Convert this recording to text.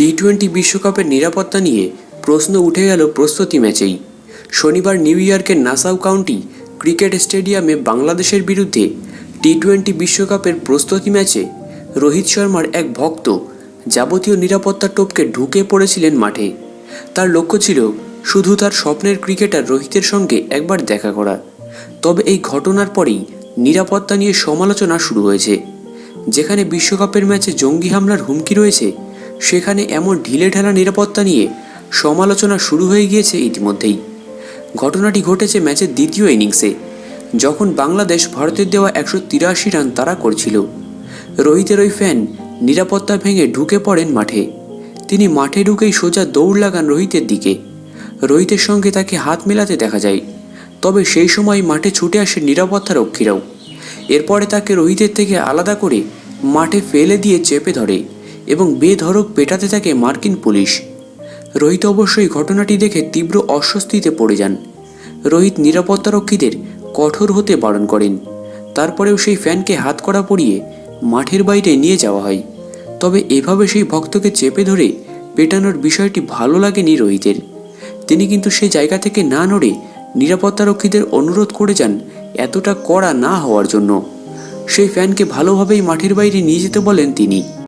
T twenty বিশ্বকাপের নিরাপত্তা নিয়ে প্রশ্ন উঠে গেল প্রস্তুতি ম্যাচেই। শনিবার নিউ ইয়র্কের নাসাউ কাউন্টি ক্রিকেট স্টেডিয়ামে বাংলাদেশের বিরুদ্ধে টি টোয়েন্টি বিশ্বকাপের প্রস্তুতি ম্যাচে রোহিত শর্মার এক ভক্ত যাবতীয় নিরাপত্তা টপকে ঢুকে পড়েছিলেন মাঠে। তার লক্ষ্য ছিল শুধু তার স্বপ্নের ক্রিকেটার রোহিতের সঙ্গে একবার দেখা করা। তবে এই ঘটনার পরেই নিরাপত্তা নিয়ে সমালোচনা শুরু হয়েছে। যেখানে বিশ্বকাপের ম্যাচে জঙ্গি হামলার হুমকি রয়েছে সেখানে এমন ঢিলেঢালা নিরাপত্তা নিয়ে সমালোচনা শুরু হয়ে গিয়েছে ইতিমধ্যেই। ঘটনাটি ঘটেছে ম্যাচের দ্বিতীয় ইনিংসে, যখন বাংলাদেশ ভারতের দেওয়া একশো তিরাশি রান তাড়া করছিল। রোহিতের ওই ফ্যান নিরাপত্তা ভেঙে ঢুকে পড়েন মাঠে। তিনি মাঠে ঢুকেই সোজা দৌড় লাগান রোহিতের দিকে। রোহিতের সঙ্গে তাকে হাত মেলাতে দেখা যায়, তবে সেই সময় মাঠে ছুটে আসে নিরাপত্তা রক্ষীরাও। এরপরে তাকে রোহিতের থেকে আলাদা করে মাঠে ফেলে দিয়ে চেপে ধরে। এবং বেধড়ক পেটাতে থাকে মার্কিন পুলিশ। রোহিত অবশ্যই ঘটনাটি দেখে তীব্র অস্বস্তিতে পড়ে যান। রোহিত নিরাপত্তারক্ষীদের কঠোর হতে বারণ করেন। তারপরেও সেই ফ্যানকে হাত করা পরিয়ে মাঠের বাইরে নিয়ে যাওয়া হয়। তবে এভাবে সেই ভক্তকে চেপে ধরে পেটানোর বিষয়টি ভালো লাগেনি রোহিতের। তিনি কিন্তু সে জায়গা থেকে না নড়ে নিরাপত্তারক্ষীদের অনুরোধ করে যান এতটা কড়া না হওয়ার জন্য। সেই ফ্যানকে ভালোভাবেই মাঠের বাইরে নিয়ে যেতে বলেন তিনি।